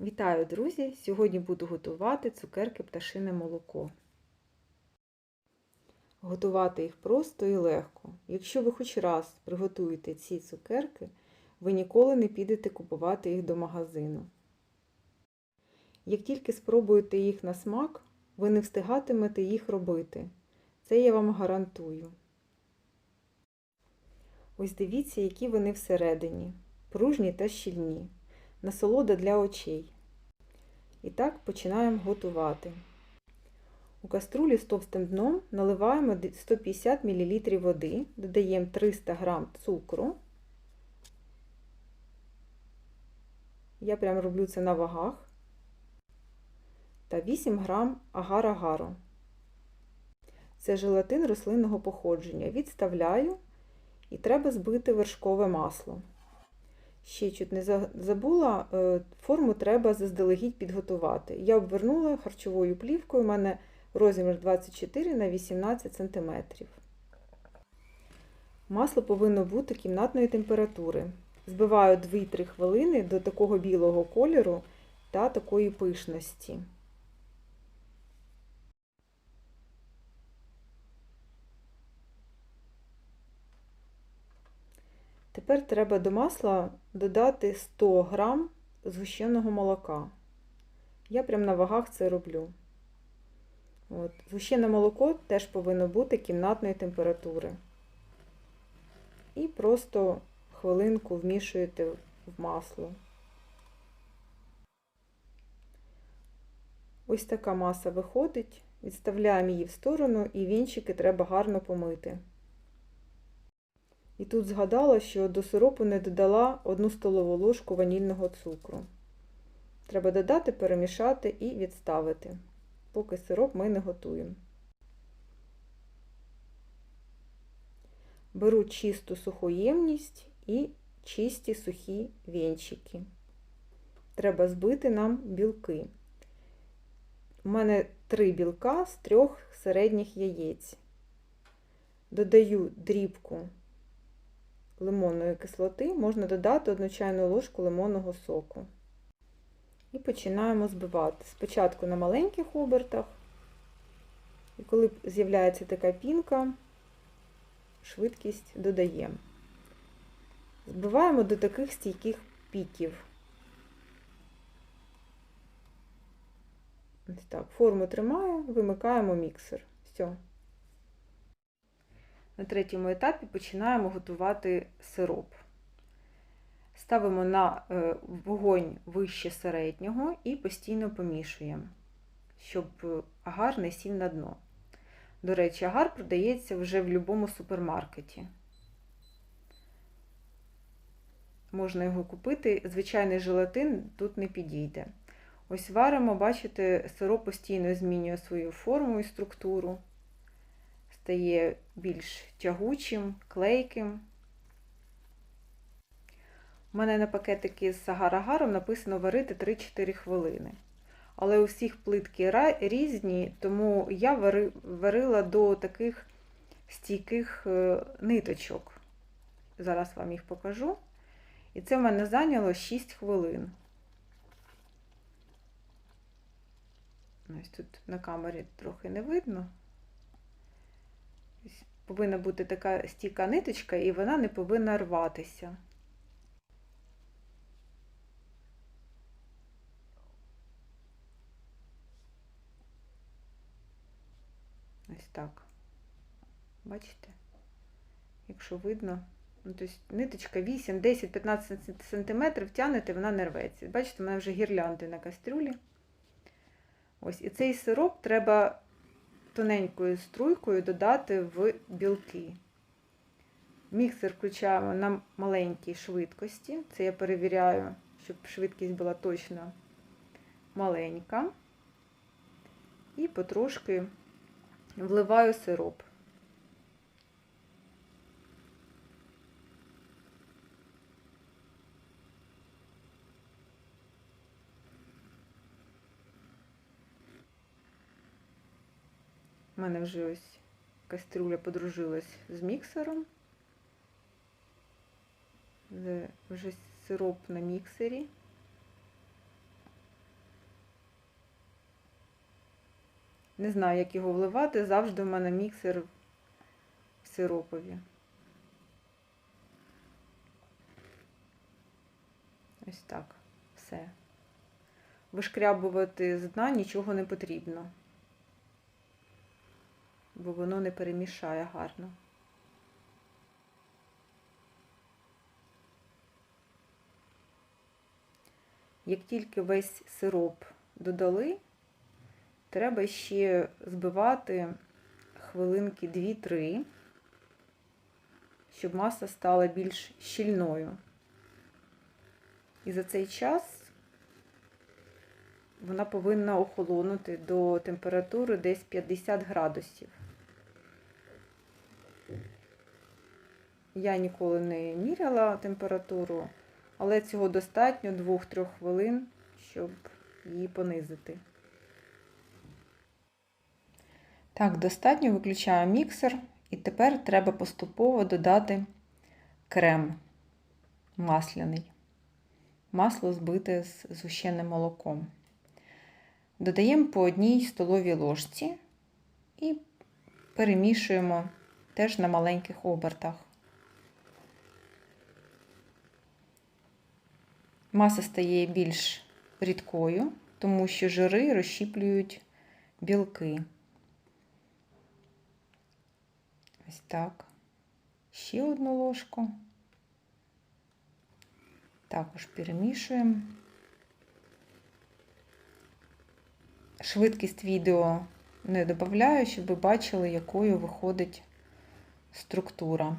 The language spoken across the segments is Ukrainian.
Вітаю, друзі! Сьогодні буду готувати цукерки пташине молоко. Готувати їх просто і легко. Якщо ви хоч раз приготуєте ці цукерки, ви ніколи не підете купувати їх до магазину. Як тільки спробуєте їх на смак, ви не встигатимете їх робити. Це я вам гарантую. Ось дивіться, які вони всередині, пружні та щільні насолода для очей. І так починаємо готувати. У каструлі з товстим дном наливаємо 150 мл води, додаємо 300 г цукру. Я прям роблю це на вагах. Та 8 г агар-агару. Це желатин рослинного походження. Відставляю і треба збити вершкове масло. Ще чуть не забула, форму треба заздалегідь підготувати. Я обвернула харчовою плівкою, у мене розмір 24 на 18 см. Масло повинно бути кімнатної температури. Збиваю 2-3 хвилини до такого білого кольору та такої пишності. Тепер треба до масла додати 100 г згущеного молока. Я прямо на вагах це роблю. От. Згущене молоко теж повинно бути кімнатної температури. І просто хвилинку вмішуєте в масло. Ось така маса виходить. Відставляємо її в сторону і вінчики треба гарно помити. І тут згадала, що до сиропу не додала 1 столову ложку ванільного цукру. Треба додати, перемішати і відставити, поки сироп ми не готуємо. Беру чисту суху ємність і чисті сухі вінчики. Треба збити нам білки. У мене три білка з трьох середніх яєць. Додаю дрібку лимонної кислоти можна додати 1 чайну ложку лимонного соку. І починаємо збивати. Спочатку на маленьких обертах, і коли з'являється така пінка, швидкість додаємо. Збиваємо до таких стійких піків. Так, форму тримаю, вимикаємо міксер. Все. На третьому етапі починаємо готувати сироп. Ставимо на е, вогонь вище середнього і постійно помішуємо, щоб агар не сів на дно. До речі, агар продається вже в будь-якому супермаркеті. Можна його купити, звичайний желатин тут не підійде. Ось варимо, бачите, сироп постійно змінює свою форму і структуру стає більш тягучим, клейким. У мене на пакетики з агар-агаром написано варити 3-4 хвилини. Але у всіх плитки різні, тому я варила до таких стійких е, ниточок. Зараз вам їх покажу. І це в мене зайняло 6 хвилин. Ось тут на камері трохи не видно. Повинна бути така стійка ниточка, і вона не повинна рватися. Ось так. Бачите? Якщо видно, ну, тобто ниточка 8, 10, 15 см тягнете, вона не рветься. Бачите, у мене вже гірлянди на кастрюлі. Ось, і цей сироп треба тоненькою струйкою додати в білки. Міксер включаємо на маленькій швидкості. Це я перевіряю, щоб швидкість була точно маленька. І потрошки вливаю сироп. У мене вже ось кастрюля подружилась з міксером. Вже сироп на міксері. Не знаю, як його вливати, завжди в мене міксер в сиропові. Ось так, все. Вишкрябувати з дна нічого не потрібно бо воно не перемішає гарно. Як тільки весь сироп додали, треба ще збивати хвилинки 2-3, щоб маса стала більш щільною. І за цей час вона повинна охолонути до температури десь 50 градусів. Я ніколи не міряла температуру, але цього достатньо 2-3 хвилин, щоб її понизити. Так, достатньо виключаю міксер, і тепер треба поступово додати крем масляний. Масло збите з згущеним молоком. Додаємо по одній столовій ложці і перемішуємо теж на маленьких обертах. Маса стає більш рідкою, тому що жири розщіплюють білки. Ось так. Ще одну ложку. Також перемішуємо. Швидкість відео не додаю, щоб ви бачили, якою виходить структура.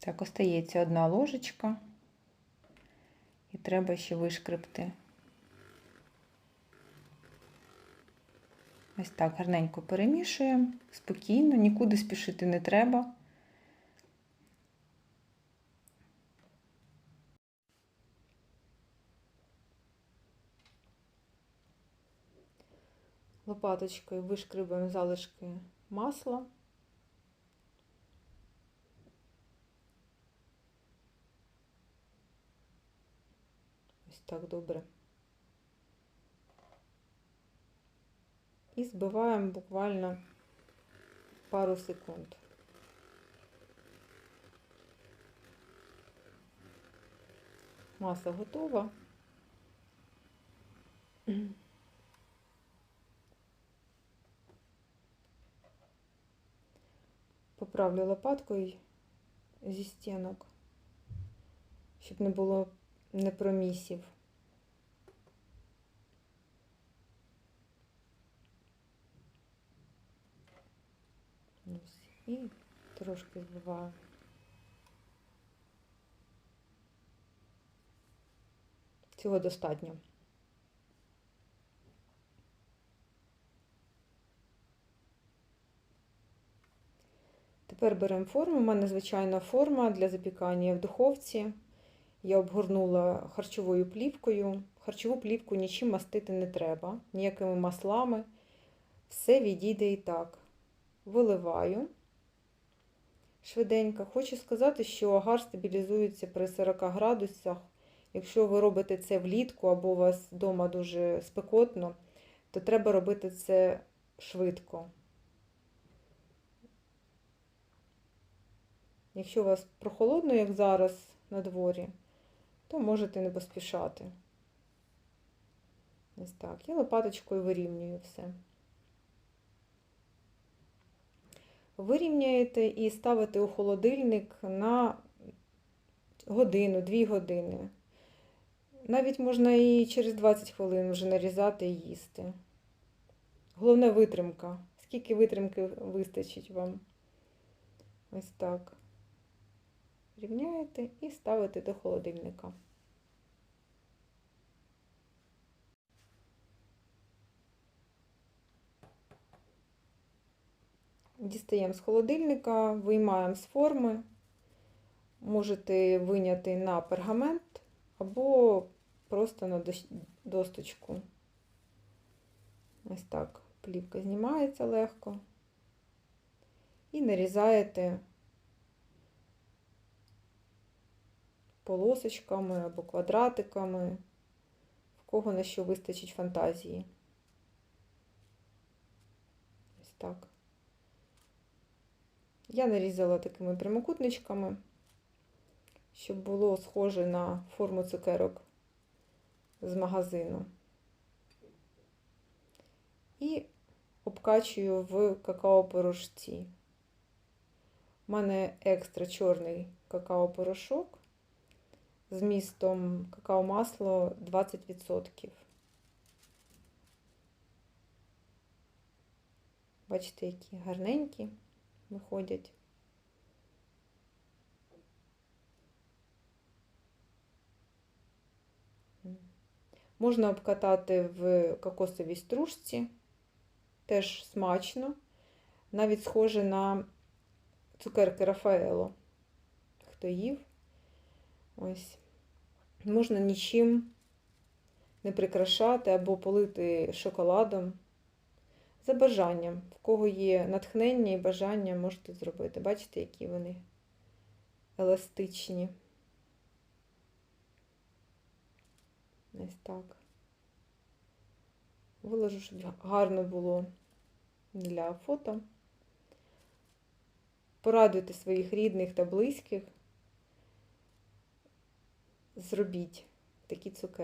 Так, остається одна ложечка, і треба ще вишкребти. Ось так гарненько перемішуємо, спокійно, нікуди спішити не треба. Лопаточкою вишкребуємо залишки масла. Так добре. І збиваємо буквально пару секунд. Маса готова. Поправлю лопаткою зі стінок, щоб не було непромісів. І трошки збиваю. Цього достатньо. Тепер беремо форму. У мене звичайна форма для запікання в духовці. Я обгорнула харчовою плівкою. Харчову плівку нічим мастити не треба, ніякими маслами. Все відійде і так. Виливаю швиденько. Хочу сказати, що агар стабілізується при 40 градусах. Якщо ви робите це влітку або у вас вдома дуже спекотно, то треба робити це швидко. Якщо у вас прохолодно, як зараз на дворі, то можете не поспішати. Ось так. Я лопаточкою вирівнюю все. Вирівняєте і ставите у холодильник на годину, дві години. Навіть можна і через 20 хвилин вже нарізати і їсти. Головне витримка. Скільки витримки вистачить вам? Ось так. Рівняєте і ставите до холодильника. Дістаємо з холодильника, виймаємо з форми, можете виняти на пергамент або просто на досточку. Ось так плівка знімається легко. І нарізаєте полосочками або квадратиками, в кого на що вистачить фантазії. Ось так. Я нарізала такими прямокутничками, щоб було схоже на форму цукерок з магазину. І обкачую в какао-порошці. У мене екстра чорний какао-порошок з містом какао-масло 20%. Бачите, які гарненькі виходять. Можна обкатати в кокосовій стружці, теж смачно, навіть схоже на цукерки Рафаело. Хто їв? Ось. Можна нічим не прикрашати або полити шоколадом. За бажанням. В кого є натхнення і бажання, можете зробити. Бачите, які вони еластичні. Ось так. Виложу, щоб гарно було для фото. Порадуйте своїх рідних та близьких. Зробіть такі цукерки.